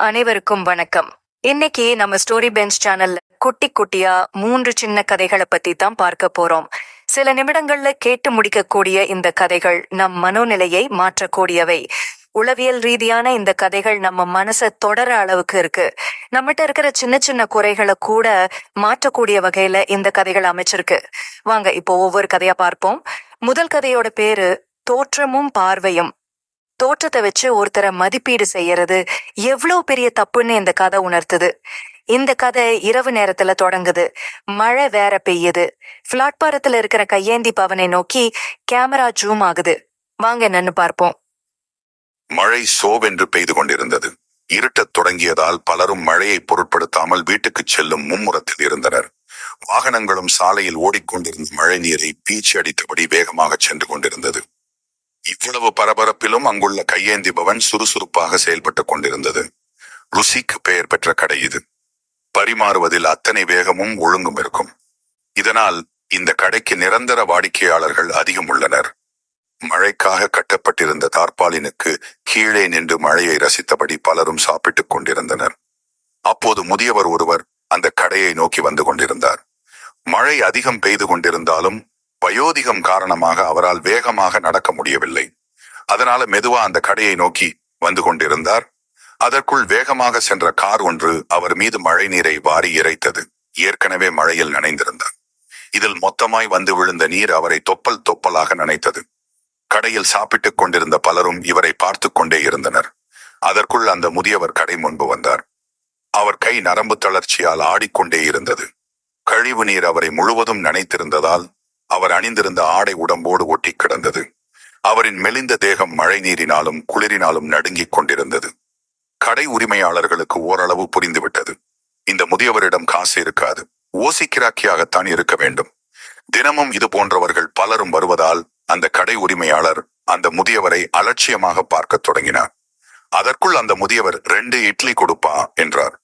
அனைவருக்கும் வணக்கம். இன்னைக்கு நம்ம ஸ்டோரி பெஞ்ச் சேனல்ல குட்டி குட்டியா மூன்று சின்ன கதைகளை பத்தி தான் பார்க்க போறோம். சில நிமிடங்கள்ல கேட்டு முடிக்கக்கூடிய இந்த கதைகள் நம் மனோநிலையை மாற்றக்கூடியவை. உளவியல் ரீதியான இந்த கதைகள் நம்ம மனசை தொடர அளவுக்கு இருக்கு. நம்மகிட்ட இருக்கிற சின்ன சின்ன குறைகளை கூட மாற்றக்கூடிய வகையில இந்த கதைகள் அமைச்சிருக்கு. வாங்க இப்போ ஒவ்வொரு கதையா பார்ப்போம். முதல் கதையோட பேரு தோற்றமும் பார்வையும். தோற்றத்தை வச்சு ஒருத்தரை மதிப்பீடு செய்யறது எவ்வளவு பெரிய தப்புன்னு இந்த கதை உணர்த்துது. இந்த கதை இரவு நேரத்துல தொடங்குது. மழை வேற பெய்யுது. பிளாட்பாரத்துல இருக்கிற கையேந்தி பவனை நோக்கி கேமரா ஜூம் ஆகுது. வாங்க என்னன்னு பார்ப்போம். மழை சோவென்று பெய்து கொண்டிருந்தது. இருட்டத் தொடங்கியதால் பலரும் மழையை பொருட்படுத்தாமல் வீட்டுக்கு செல்லும் மும்முரத்தில் இருந்தனர். வாகனங்களும் சாலையில் ஓடிக்கொண்டிருந்த மழை நீரை பீச்சி அடித்தபடி வேகமாக சென்று கொண்டிருந்தது. இவ்வளவு பரபரப்பிலும் அங்குள்ள கையேந்தி பவன் சுறுசுறுப்பாக செயல்பட்டுக் கொண்டிருந்தது. ருசிக்கு பெயர் பெற்ற கடை இது. பரிமாறுவதில் அத்தனை வேகமும் ஒழுங்கும் இருக்கும். இதனால் இந்த கடைக்கு நிரந்தர வாடிக்கையாளர்கள் அதிகம் உள்ளனர். மழைக்காக கட்டப்பட்டிருந்த தார்பாலினுக்கு கீழே நின்று மழையை ரசித்தபடி பலரும் சாப்பிட்டுக் கொண்டிருந்தனர். அப்போது முதியவர் ஒருவர் அந்த கடையை நோக்கி வந்து கொண்டிருந்தார். மழை அதிகம் பெய்து கொண்டிருந்தாலும் வயோதிகம் காரணமாக அவரால் வேகமாக நடக்க முடியவில்லை. அதனால மெதுவா அந்த கடையை நோக்கி வந்து கொண்டிருந்தார். அதற்குள் வேகமாக சென்ற கார் ஒன்று அவர் மீது மழை நீரை வாரி இறைத்தது. ஏற்கனவே மழையில் நனைந்திருந்தார். இதில் மொத்தமாய் வந்து விழுந்த நீர் அவரை தொப்பல் தொப்பலாக நனைத்தது. கடையில் சாப்பிட்டுக் கொண்டிருந்த பலரும் இவரை பார்த்து கொண்டே இருந்தனர். அதற்குள் அந்த முதியவர் கடை முன்பு வந்தார். அவர் கை நரம்பு தளர்ச்சியால் ஆடிக்கொண்டே இருந்தது. கழிவு நீர் அவரை முழுவதும் நனைத்திருந்ததால் அவர் அணிந்திருந்த ஆடை உடம்போடு ஒட்டி கிடந்தது. அவரின் மெலிந்த தேகம் மழை நீரினாலும் குளிரினாலும் நடுங்கிக் கொண்டிருந்தது. கடை உரிமையாளர்களுக்கு ஓரளவு புரிந்துவிட்டது. இந்த முதியவரிடம் காசு இருக்காது. ஓசிக்கிராக்கியாகத்தான் இருக்க வேண்டும். தினமும் இது போன்றவர்கள் பலரும் வருவதால் அந்த கடை உரிமையாளர் அந்த முதியவரை அலட்சியமாக பார்க்கத் தொடங்கினார். அதற்குள் அந்த முதியவர் ரெண்டு இட்லி கொடுப்பா என்றார்.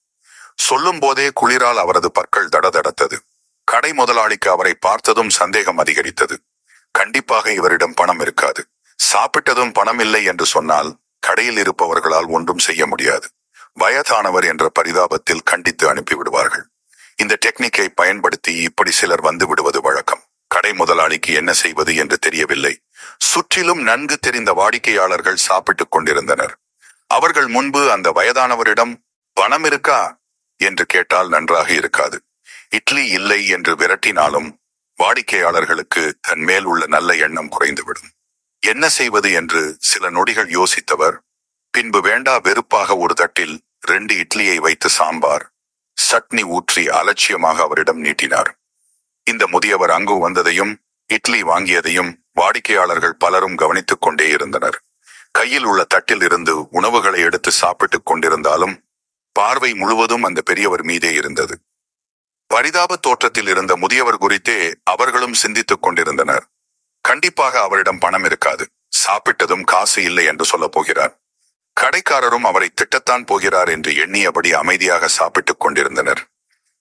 சொல்லும் போதே குளிரால் அவரது பற்கள் தடதடத்தது. கடை முதலாளிக்கு அவரை பார்த்ததும் சந்தேகம் அதிகரித்தது. கண்டிப்பாக இவரிடம் பணம் இருக்காது. சாப்பிட்டதும் பணம் இல்லை என்று சொன்னால் கடையில் இருப்பவர்களால் ஒன்றும் செய்ய முடியாது. வயதானவர் என்ற பரிதாபத்தில் கண்டித்து அனுப்பிவிடுவார்கள். இந்த டெக்னிக்கை பயன்படுத்தி இப்படி சிலர் வந்து விடுவது வழக்கம். கடை முதலாளிக்கு என்ன செய்வது என்று தெரியவில்லை. சுற்றிலும் நன்கு தெரிந்த வாடிக்கையாளர்கள் சாப்பிட்டுக் கொண்டிருந்தனர். அவர்கள் முன்பு அந்த வயதானவரிடம் பணம் இருக்கா? என்று கேட்டால் நன்றாக இருக்காது. இட்லி இல்லை என்று விரட்டினாலும் வாடிக்கையாளர்களுக்கு தன் மேல் உள்ள நல்ல எண்ணம் குறைந்துவிடும். என்ன செய்வது என்று சில நொடிகள் யோசித்தவர் பின்பு வேண்டா வெறுப்பாக ஒரு தட்டில் ரெண்டு இட்லியை வைத்து சாம்பார் சட்னி ஊற்றி அலட்சியமாக அவரிடம் நீட்டினார். இந்த முதியவர் அங்கு வந்ததையும் இட்லி வாங்கியதையும் வாடிக்கையாளர்கள் பலரும் கவனித்துக் கொண்டே இருந்தனர். கையில் உள்ள தட்டில் இருந்து உணவுகளை எடுத்து சாப்பிட்டுக் கொண்டிருந்தாலும் பார்வை முழுவதும் அந்த பெரியவர் மீதே இருந்தது. பரிதாப தோற்றத்தில் இருந்த முதியவர் குறித்தே அவர்களும் சிந்தித்துக் கொண்டிருந்தனர். கண்டிப்பாக அவரிடம் பணம் இருக்காது. சாப்பிட்டதும் காசு இல்லை என்று சொல்லப் போகிறார். கடைக்காரரும் அவரை திட்டத்தான் போகிறார் என்று எண்ணியபடி அமைதியாக சாப்பிட்டுக் கொண்டிருந்தனர்.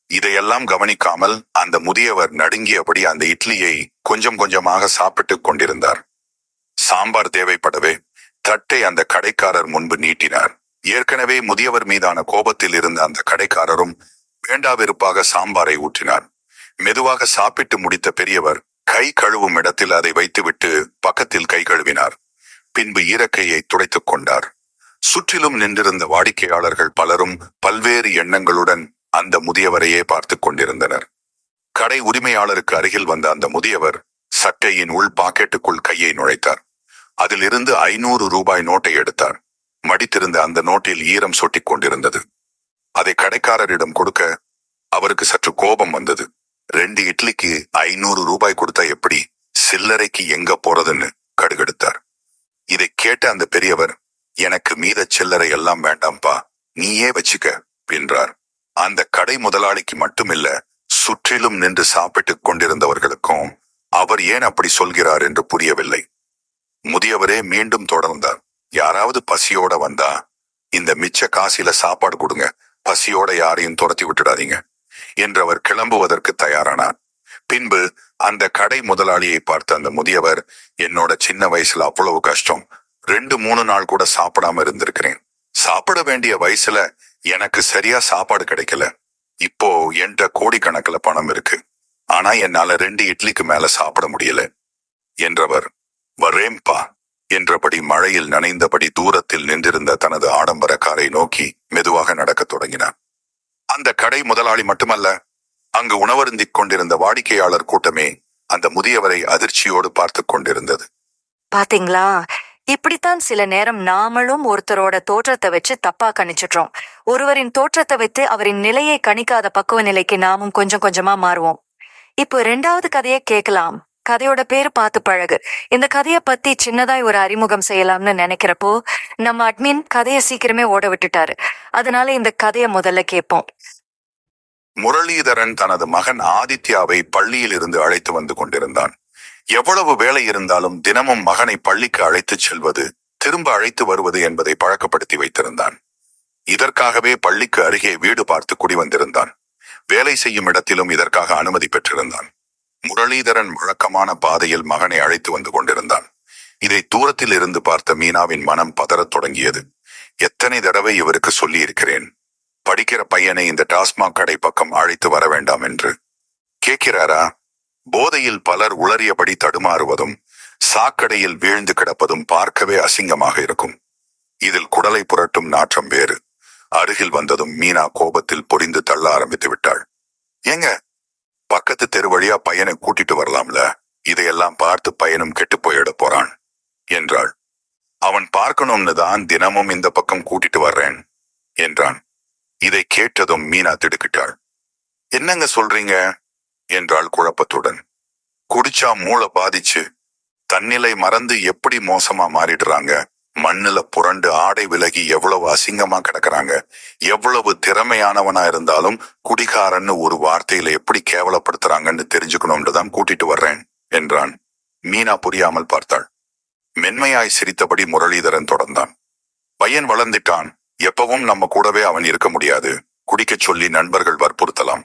இதையெல்லாம் கவனிக்காமல் அந்த முதியவர் நடுங்கியபடி அந்த இட்லியை கொஞ்சம் கொஞ்சமாக சாப்பிட்டுக் கொண்டிருந்தார். சாம்பார் தேவைப்படவே தட்டை அந்த கடைக்காரர் முன்பு நீட்டினார். ஏற்கனவே முதியவர் மீதான கோபத்தில் இருந்த அந்த கடைக்காரரும் வேண்டாவிருப்பாக சாம்பாரை ஊற்றினார் மெதுவாக சாப்பிட்டு முடித்த பெரியவர் கை கழுவும் இடத்தில் அதை வைத்துவிட்டு பக்கத்தில் கை கழுவினார். பின்பு ஈரக்கையை துடைத்துக் கொண்டார். சுற்றிலும் நின்றிருந்த வாடிக்கையாளர்கள் பலரும் பல்வேறு எண்ணங்களுடன் அந்த முதியவரையே பார்த்துக் கொண்டிருந்தனர். கடை உரிமையாளருக்கு அருகில் வந்த அந்த முதியவர் சட்டையின் உள் பாக்கெட்டுக்குள் கையை நுழைத்தார். அதிலிருந்து ஐநூறு ரூபாய் நோட்டை எடுத்தார். மடித்திருந்த அந்த நோட்டில் ஈரம் சொட்டிக் கொண்டிருந்தது. அதை கடைக்காரரிடம் கொடுக்க அவருக்கு சற்று கோபம் வந்தது. ரெண்டு இட்லிக்கு ஐநூறு ரூபாய் கொடுத்தா எப்படி சில்லறைக்கு எங்க போறதுன்னு கடுகெடுத்தார். இதை கேட்ட அந்த பெரியவர் எனக்கு மீத சில்லறை எல்லாம் வேண்டாம்பா நீயே வச்சுக்க என்றார். அந்த கடை முதலாளிக்கு மட்டுமில்ல சுற்றிலும் நின்று சாப்பிட்டுக் கொண்டிருந்தவர்களுக்கும் அவர் ஏன் அப்படி சொல்கிறார் என்று புரியவில்லை. முதியவரே மீண்டும் தொடர்ந்தார். யாராவது பசியோட வந்தா இந்த மிச்ச காசில சாப்பாடு கொடுங்க பசியோட யாரையும் துரத்தி விட்டுடாதீங்க என்று அவர் கிளம்புவதற்கு தயாரானார். பின்பு அந்த கடை முதலாளியை பார்த்த அந்த முதியவர் என்னோட சின்ன வயசுல அவ்வளவு கஷ்டம். ரெண்டு மூணு நாள் கூட சாப்பிடாம இருந்திருக்கிறேன். சாப்பிட வேண்டிய வயசுல எனக்கு சரியா சாப்பாடு கிடைக்கல. இப்போ என்ற கோடிக்கணக்குல பணம் இருக்கு. ஆனா என்னால ரெண்டு இட்லிக்கு மேல சாப்பிட முடியல. என்றவர் வரேம்பா என்றபடி மழையில் நனைந்தபடி தூரத்தில் நின்றிருந்த தனது ஆடம்பர காரை நோக்கி மெதுவாக நடக்கத் தொடங்கினான். அந்த கடை முதலாளி மட்டுமல்ல அங்கு உணவருந்திக் கொண்டிருந்த வாடிக்கையாளர் கூட்டமே அந்த முதியவரை அதிர்ச்சியோடு பார்த்து கொண்டிருந்தது. பாத்தீங்களா? இப்படித்தான் சில நேரம் நாமளும் ஒருத்தரோட தோற்றத்தை வச்சு தப்பா கணிச்சிடுறோம். ஒருவரின் தோற்றத்தை வைத்து அவரின் நிலையை கணிக்காத பக்குவ நிலைக்கு நாமும் கொஞ்சம் கொஞ்சமா மாறுவோம். இப்போ ரெண்டாவது கதையை கேட்கலாம். கதையோட பேரு பார்த்து பழகு. இந்த கதைய பத்தி சின்னதாய் ஒரு அறிமுகம் செய்யலாம்னு நினைக்கிறப்போ நம்ம அட்மின் கதைய சீக்கிரமே ஓட விட்டுட்டாரு. அதனால இந்த கதைய முதல்ல கேட்போம். முரளிதரன் தனது மகன் ஆதித்யாவை பள்ளியில் இருந்து அழைத்து வந்து கொண்டிருந்தான். எவ்வளவு வேலை இருந்தாலும் தினமும் மகனை பள்ளிக்கு அழைத்துச் செல்வது திரும்ப அழைத்து வருவது என்பதை பழக்கப்படுத்தி வைத்திருந்தான். இதற்காகவே பள்ளிக்கு அருகே வீடு பார்த்து குடி வந்திருந்தான். வேலை செய்யும் இடத்திலும் இதற்காக அனுமதி பெற்றிருந்தான். முரளிதரன் வழக்கமான பாதையில் மகனை அழைத்து வந்து கொண்டிருந்தான். இதை தூரத்தில் இருந்து பார்த்த மீனாவின் மனம் பதறத் தொடங்கியது. எத்தனை தடவை இவருக்கு சொல்லி இருக்கிறேன் படிக்கிற பையனை இந்த டாஸ்மாக் கடை பக்கம் அழைத்து வர வேண்டாம் என்று. கேட்கிறாரா? போதையில் பலர் உளறியபடி தடுமாறுவதும் சாக்கடையில் வீழ்ந்து கிடப்பதும் பார்க்கவே அசிங்கமாக இருக்கும். இதில் குடலை புரட்டும் நாற்றம் வேறு. அருகில் வந்ததும் மீனா கோபத்தில் பொறிந்து தள்ள ஆரம்பித்து விட்டாள். ஏங்க பக்கத்து தெரு வழியா பையனை கூட்டிட்டு வரலாம்ல? இதையெல்லாம் பார்த்து பையனும் கெட்டு போயிட போறான் என்றாள். அவன் பார்க்கணும்னு தான் தினமும் இந்த பக்கம் கூட்டிட்டு வர்றேன் என்றான். இதை கேட்டதும் மீனா திடுக்கிட்டாள். என்னங்க சொல்றீங்க? என்றாள் குழப்பத்துடன். குடிச்சா மூளை பாதிச்சு தன்னிலை மறந்து எப்படி மோசமா மாறிடுறாங்க? மண்ணுல புரண்டு ஆடை விலகி எவ்வளவு அசிங்கமா கிடக்குறாங்க எவ்வளவு திறமையானவனா இருந்தாலும் குடிகாரன்னு ஒரு வார்த்தையில எப்படி கேவலப்படுத்துறாங்கன்னு தெரிஞ்சுக்கணும்னு தான் கூட்டிட்டு வர்றேன் என்றான். மீனா புரியாமல் பார்த்தாள். மென்மையாய் சிரித்தபடி முரளிதரன் தொடர்ந்தான். பையன் வளர்ந்துட்டான். எப்பவும் நம்ம கூடவே அவன் இருக்க முடியாது. குடிக்கச் சொல்லி நண்பர்கள் வற்புறுத்தலாம்.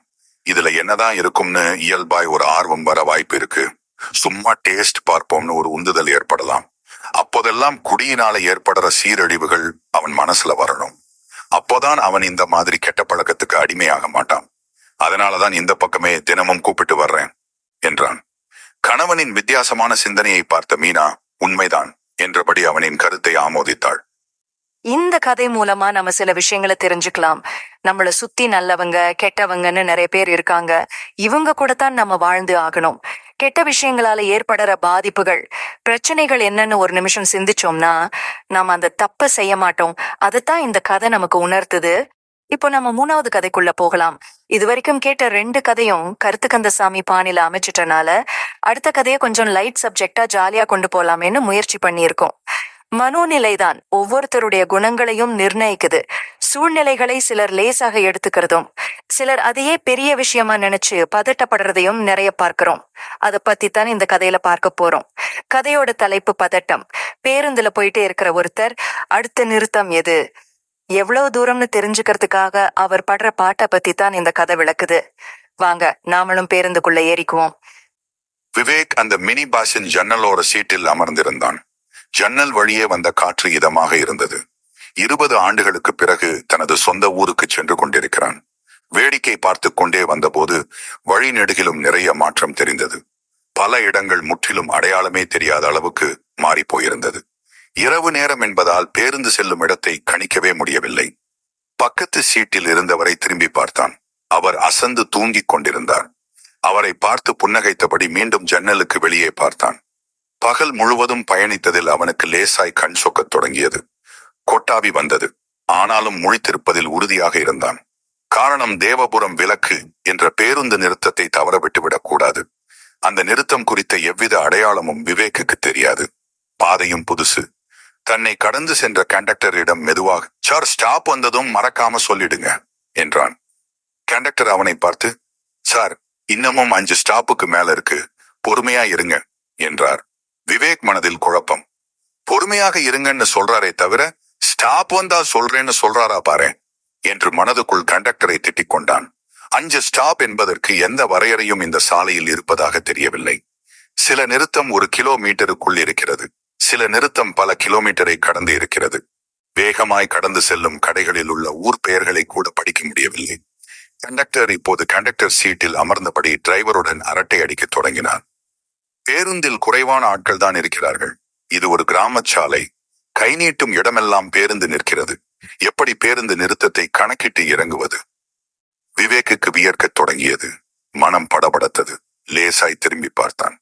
இதுல என்னதான் இருக்கும்னு இயல்பாய் ஒரு ஆர்வம் வர வாய்ப்பு இருக்கு. சும்மா டேஸ்ட் பார்ப்போம்னு ஒரு உந்துதல் ஏற்படலாம். அப்போதெல்லாம் குடியினால ஏற்படுற சீரழிவுகள் அவன் மனசுல வரணும். அப்போதான் அவன் இந்த மாதிரி கெட்ட பழக்கத்துக்கு அடிமையாக மாட்டான். அதனாலதான் இந்த பக்கமே தினமும் கூப்பிட்டு வர்றேன் என்றான். கணவனின் வித்தியாசமான சிந்தனையை பார்த்த மீனா உண்மைதான் என்றபடி அவனின் கருத்தை ஆமோதித்தாள். இந்த கதை மூலமா நம்ம சில விஷயங்களை தெரிஞ்சுக்கலாம். நம்மள சுத்தி நல்லவங்க கெட்டவங்கன்னு நிறைய பேர் இருக்காங்க. இவங்க கூட தான் நம்ம வாழ்ந்து ஆகணும். கெட்ட விஷயங்களால ஏற்படுற பாதிப்புகள் பிரச்சனைகள் என்னன்னு ஒரு நிமிஷம் சிந்திச்சோம்னா நாம அந்த தப்ப செய்ய மாட்டோம். அதைத்தான் இந்த கதை நமக்கு உணர்த்துது. இப்போ நம்ம மூணாவது கதைக்குள்ள போகலாம். இது வரைக்கும் கேட்ட ரெண்டு கதையும் கருத்துக்கந்தசாமி பாணியில அமைச்சிட்டனால அடுத்த கதையை கொஞ்சம் லைட் சப்ஜெக்டா ஜாலியா கொண்டு போலாமேன்னு முயற்சி பண்ணியிருக்கோம். மனோநிலைதான் ஒவ்வொருத்தருடைய குணங்களையும் நிர்ணயிக்குது. சூழ்நிலைகளை சிலர் லேசாக எடுத்துக்கிறதும் சிலர் அதையே பெரிய விஷயமா நினைச்சு பதட்டப்படுறதையும் நிறைய பார்க்கிறோம். அதை பத்தி தான் இந்த கதையில பார்க்க போறோம். கதையோட தலைப்பு பதட்டம். பேருந்துல போயிட்டே இருக்கிற ஒருத்தர் அடுத்த நிறுத்தம் எது? எவ்வளவு தூரம்னு தெரிஞ்சுக்கிறதுக்காக அவர் படுற பாட்டை பத்தி தான் இந்த கதை விளக்குது. வாங்க நாமளும் பேருந்துக்குள்ள ஏறிக்குவோம். விவேக் அந்த மினி பாஸின் ஜன்னலோர சீட்டில் அமர்ந்திருந்தான். ஜன்னல் வழியே வந்த காற்று இதமாக இருந்தது. இருபது ஆண்டுகளுக்கு பிறகு தனது சொந்த ஊருக்கு சென்று கொண்டிருக்கிறான். வேடிக்கை பார்த்து கொண்டே வந்தபோது வழி நெடுகிலும் நிறைய மாற்றம் தெரிந்தது. பல இடங்கள் முற்றிலும் அடையாளமே தெரியாத அளவுக்கு மாறிப் போயிருந்தது. இரவு நேரம் என்பதால் பேருந்து செல்லும் இடத்தை கணிக்கவே முடியவில்லை. பக்கத்து சீட்டில் இருந்தவரை திரும்பி பார்த்தான். அவர் அசந்து தூங்கிக் கொண்டிருந்தார். அவரை பார்த்து புன்னகைத்தபடி மீண்டும் ஜன்னலுக்கு வெளியே பார்த்தான். பகல் முழுவதும் பயணித்ததில் அவனுக்கு லேசாய் கண் சொக்கத் தொடங்கியது. கொட்டாவி வந்தது. ஆனாலும் முழித்திருப்பதில் உறுதியாக இருந்தான். காரணம் தேவபுரம் விலக்கு என்ற பேருந்து நிறுத்தத்தை தவறவிட்டு விடக்கூடாது அந்த நிறுத்தம் குறித்த எவ்வித அடையாளமும் விவேக்குக்கு தெரியாது. பாதையும் புதுசு. தன்னை கடந்து சென்ற கண்டக்டரிடம் மெதுவாக சார் ஸ்டாப் வந்ததும் மறக்காம சொல்லிடுங்க என்றான். கண்டக்டர் அவனை பார்த்து சார் இன்னமும் அஞ்சு ஸ்டாப்புக்கு மேல இருக்கு. பொறுமையா இருங்க என்றார். விவேக் மனதில் குழப்பம். பொறுமையாக இருங்கன்னு சொல்றாரே தவிர ஸ்டாப் வந்தா சொல்றேன்னு சொல்றாரா பாரு என்று மனதுக்குள் கண்டக்டரை திட்டிக் கொண்டான் அஞ்சு ஸ்டாப் என்பதற்கு எந்த வரையறையும் இந்த சாலையில் இருப்பதாக தெரியவில்லை. சில நிறுத்தம் ஒரு கிலோமீட்டருக்குள் இருக்கிறது. சில நிறுத்தம் பல கிலோமீட்டரை கடந்து இருக்கிறது. வேகமாய் கடந்து செல்லும் கடைகளில் உள்ள ஊர் பெயர்களை கூட படிக்க முடியவில்லை. கண்டக்டர் இப்போது கண்டக்டர் சீட்டில் அமர்ந்தபடி டிரைவருடன் அரட்டை அடிக்கத் தொடங்கினார். பேருந்தில் குறைவான ஆட்கள் தான் இருக்கிறார்கள். இது ஒரு கிராம சாலை கை நீட்டும் இடமெல்லாம் பேருந்து நிற்கிறது. எப்படி பேருந்து நிறுத்தத்தை கணக்கிட்டு இறங்குவது? விவேக்குக்கு வியர்க்கத் தொடங்கியது. மனம் படபடத்தது. லேசாய் திரும்பி பார்த்தான்.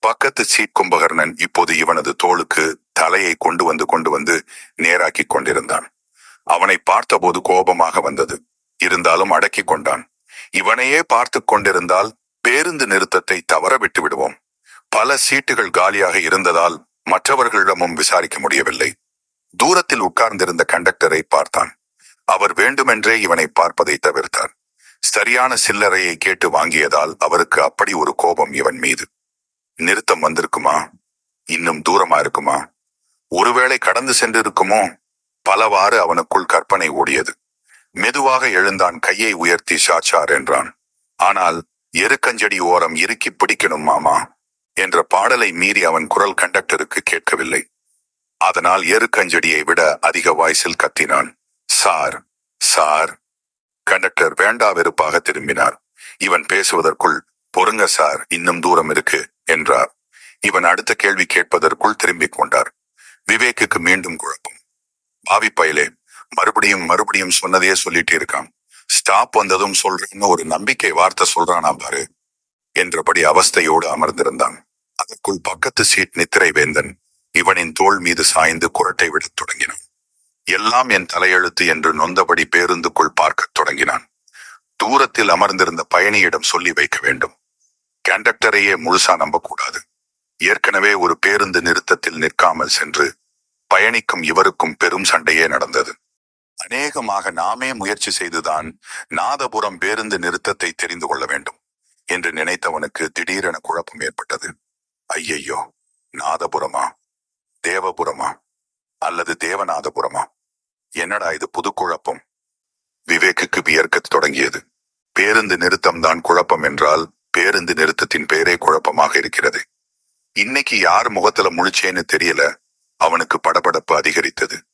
பக்கத்து சீட் கும்பகர்ணன் இப்போது இவனது தோளுக்கு தலையை கொண்டு வந்து கொண்டு வந்து நேராக்கிக் கொண்டிருந்தான். அவனை பார்த்தபோது கோபமாக வந்தது. இருந்தாலும் அடக்கிக் கொண்டான். இவனையே பார்த்து கொண்டிருந்தால் பேருந்து நிறுத்தத்தை தவற விட்டு விடுவோம் பல சீட்டுகள் காலியாக இருந்ததால் மற்றவர்களிடமும் விசாரிக்க முடியவில்லை. தூரத்தில் உட்கார்ந்திருந்த கண்டக்டரை பார்த்தான். அவர் வேண்டுமென்றே இவனை பார்ப்பதை தவிர்த்தார். சரியான சில்லறையை கேட்டு வாங்கியதால் அவருக்கு அப்படி ஒரு கோபம் இவன் மீது. நிறுத்தம் வந்திருக்குமா? இன்னும் தூரமா இருக்குமா? ஒருவேளை கடந்து சென்றிருக்குமோ? பலவாறு அவனுக்குள் கற்பனை ஓடியது. மெதுவாக எழுந்தான் கையை உயர்த்தி சாச்சார் என்றான். ஆனால் எருக்கஞ்செடி ஓரம் இறுக்கி பிடிக்கணும் மாமா என்ற பாடலை மீறி அவன் குரல் கண்டக்டருக்கு கேட்கவில்லை. அதனால் எருக்கஞ்செடியை விட அதிக வாய்ஸில் கத்தினான். Sir sir. கண்டக்டர் வேண்டா வெறுப்பாக திரும்பினார். இவன் பேசுவதற்குள் பொறுங்க சார் இன்னும் தூரம் இருக்கு என்றார். இவன் அடுத்த கேள்வி கேட்பதற்குள் திரும்பிக் கொண்டார். விவேக்குக்கு மீண்டும் குழப்பம். பாவி பயலே மறுபடியும் மறுபடியும் சொன்னதையே சொல்லிட்டு இருக்கான். ஸ்டாப் வந்ததும் சொல்றேன்னு ஒரு நம்பிக்கை வார்த்தை சொல்றானா பாரு என்றபடி அவஸ்தையோடு அமர்ந்திருந்தான். அதற்குள் பக்கத்து சீட் நித்திரை வேந்தன் இவனின் தோள் மீது சாய்ந்து குரட்டை விடத் தொடங்கினான். எல்லாம் என் தலையெழுத்து என்று நொந்தபடி பேருந்துக்குள் பார்க்கத் தொடங்கினான். தூரத்தில் அமர்ந்திருந்த பயணியிடம் சொல்லி வைக்க வேண்டும். கண்டக்டரையே முழுசா நம்பக்கூடாது. ஏற்கனவே ஒரு பேருந்து நிறுத்தத்தில் நிற்காமல் சென்று பயணிக்கும் இவருக்கும் பெரும் சண்டையே நடந்தது. அநேகமாக நாமே முயற்சி செய்துதான் நாதபுரம் பேருந்து நிறுத்தத்தை தெரிந்து கொள்ள வேண்டும் என்று நினைத்தவனுக்கு திடீரென குழப்பம் ஏற்பட்டது. ஐயையோ நாதபுரமா? தேவபுரமா? அல்லது தேவநாதபுரமா? என்னடா இது புது குழப்பம்? விவேக்குக்கு வியர்க்கத் தொடங்கியது. பேருந்து நிறுத்தம்தான் குழப்பம் என்றால் பேருந்து நிறுத்தத்தின் பெயரே குழப்பமாக இருக்கிறது. இன்னைக்கு யார் முகத்துல முழிச்சேன்னு தெரியல. அவனுக்கு படபடப்பு அதிகரித்தது.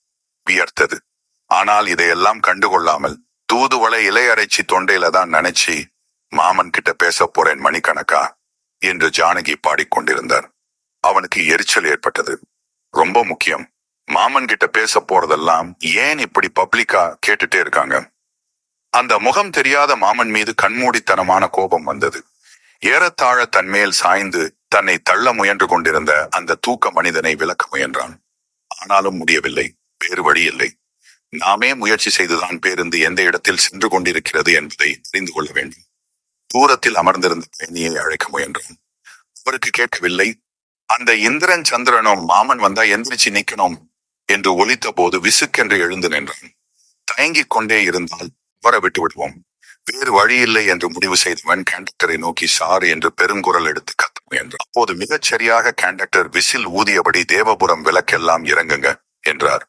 வியர்த்தது. ஆனால் இதையெல்லாம் கண்டுகொள்ளாமல் தூதுவளை இலையரைச்சி தொண்டையில தான் நினைச்சு மாமன் கிட்ட பேச போறேன் மணிக்கணக்கா? என்று ஜானகி பாடிக்கொண்டிருந்தார். அவனுக்கு எரிச்சல் ஏற்பட்டது. ரொம்ப முக்கியம். மாமன் கிட்ட பேச போறதெல்லாம் ஏன் இப்படி பப்ளிக்கா கேட்டுட்டே இருக்காங்க? அந்த முகம் தெரியாத மாமன் மீது கண்மூடித்தனமான கோபம் வந்தது. ஏறத்தாழ தன்மேல் சாய்ந்து தன்னை தள்ள முயன்று கொண்டிருந்த அந்த தூக்க மனிதனை விளக்க முயன்றான். ஆனாலும் முடியவில்லை. வேறு வழி இல்லை. நாமே முயற்சி செய்துதான் பேருந்து எந்த இடத்தில் சென்று கொண்டிருக்கிறது என்பதை அறிந்து கொள்ள வேண்டும். தூரத்தில் அமர்ந்திருந்த பயணியை அழைக்க முயன்றான். அவருக்கு கேட்கவில்லை. அந்த இந்திரன் சந்திரனும் மாமன் வந்தா எந்திரிச்சு நிக்கணும் என்று ஒலித்த போது விசுக்கென்று எழுந்து நின்றான். தயங்கிக் கொண்டே இருந்தால் வர விட்டு விடுவோம். வேறு வழி இல்லை என்று முடிவு செய்தவன் கண்டக்டரை நோக்கி சார் என்று பெருங்குரல் எடுத்து கத்த முயன்றான். அப்போது மிகச் சரியாக கண்டக்டர் விசில் ஊதியபடி தேவபுரம் விளக்கெல்லாம் இறங்குங்க என்றார்.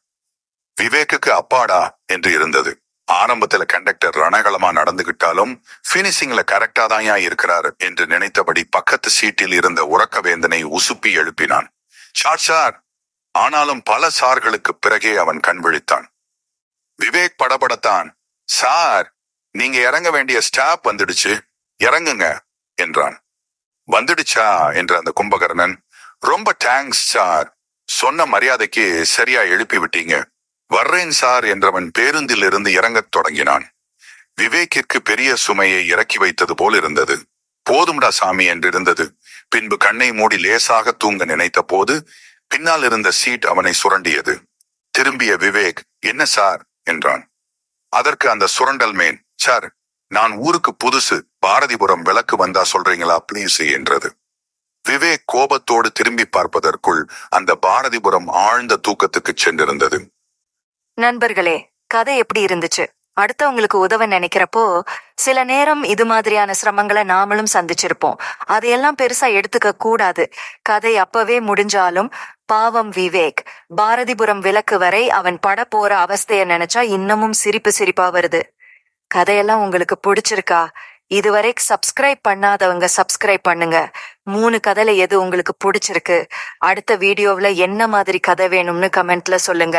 விவேக்குக்கு அப்பாடா என்று இருந்தது. ஆரம்பத்துல கண்டக்டர் ரணகலமா நடந்துகிட்டாலும் பினிஷிங்ல கரெக்டா தான் இருக்கிறார் என்று நினைத்தபடி பக்கத்து சீட்டில் இருந்த உறக்க வேந்தனை உசுப்பி எழுப்பினான். Sir sir! ஆனாலும் பல சார்களுக்கு பிறகே அவன் கண் விழித்தான். விவேக் படபடத்தான். சார்! நீங்க இறங்க வேண்டிய ஸ்டாப் வந்துடுச்சு. இறங்குங்க! என்றான். வந்துடுச்சா? என்ற அந்த கும்பகர்ணன். ரொம்ப தேங்க்ஸ் சார்! சொன்ன மரியாதைக்கு சரியா எழுப்பி விட்டீங்க. வர்றேன் சார் என்றவன் பேருந்தில் இருந்து இறங்கத் தொடங்கினான். விவேக்கிற்கு பெரிய சுமையை இறக்கி வைத்தது போல் இருந்தது. போதும்டா சாமி என்றிருந்தது. பின்பு கண்ணை மூடி லேசாக தூங்க நினைத்த போது பின்னால் இருந்த சீட் அவனை சுரண்டியது. திரும்பிய விவேக் என்ன சார்? என்றான். அதற்கு அந்த சுரண்டல் மேன் சார் நான் ஊருக்கு புதுசு பாரதிபுரம் விளக்கு வந்தா சொல்றீங்களா பிளீஸ்? என்றது. விவேக் கோபத்தோடு திரும்பி பார்ப்பதற்குள் அந்த பாரதிபுரம் ஆழ்ந்த தூக்கத்துக்கு சென்றிருந்தது. நண்பர்களே கதை எப்படி இருந்துச்சு? அடுத்தவங்களுக்கு உதவ நினைக்கிறப்போ சில நேரம் இது மாதிரியான சிரமங்களை நாமளும் சந்திச்சிருப்போம். அதையெல்லாம் பெருசா எடுத்துக்க கூடாது. கதை அப்பவே முடிஞ்சாலும் பாவம் விவேக். பாரதிபுரம் விளக்கு வரை அவன் பட போற அவஸ்தைய நினைச்சா இன்னமும் சிரிப்பு சிரிப்பா வருது. கதையெல்லாம் உங்களுக்கு பிடிச்சிருக்கா? இதுவரை சப்ஸ்கிரைப் பண்ணாதவங்க சப்ஸ்கிரைப் பண்ணுங்க. மூணு கதையில எது உங்களுக்கு பிடிச்சிருக்கு? அடுத்த வீடியோவுல என்ன மாதிரி கதை வேணும்னு கமெண்ட்ல சொல்லுங்க.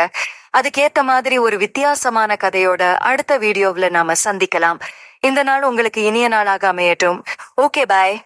அதுக்கேத்த மாதிரி ஒரு வித்தியாசமான கதையோட அடுத்த வீடியோவுல நாம சந்திக்கலாம். இந்த நாள் உங்களுக்கு இனிய நாளாக அமையட்டும். Okay bye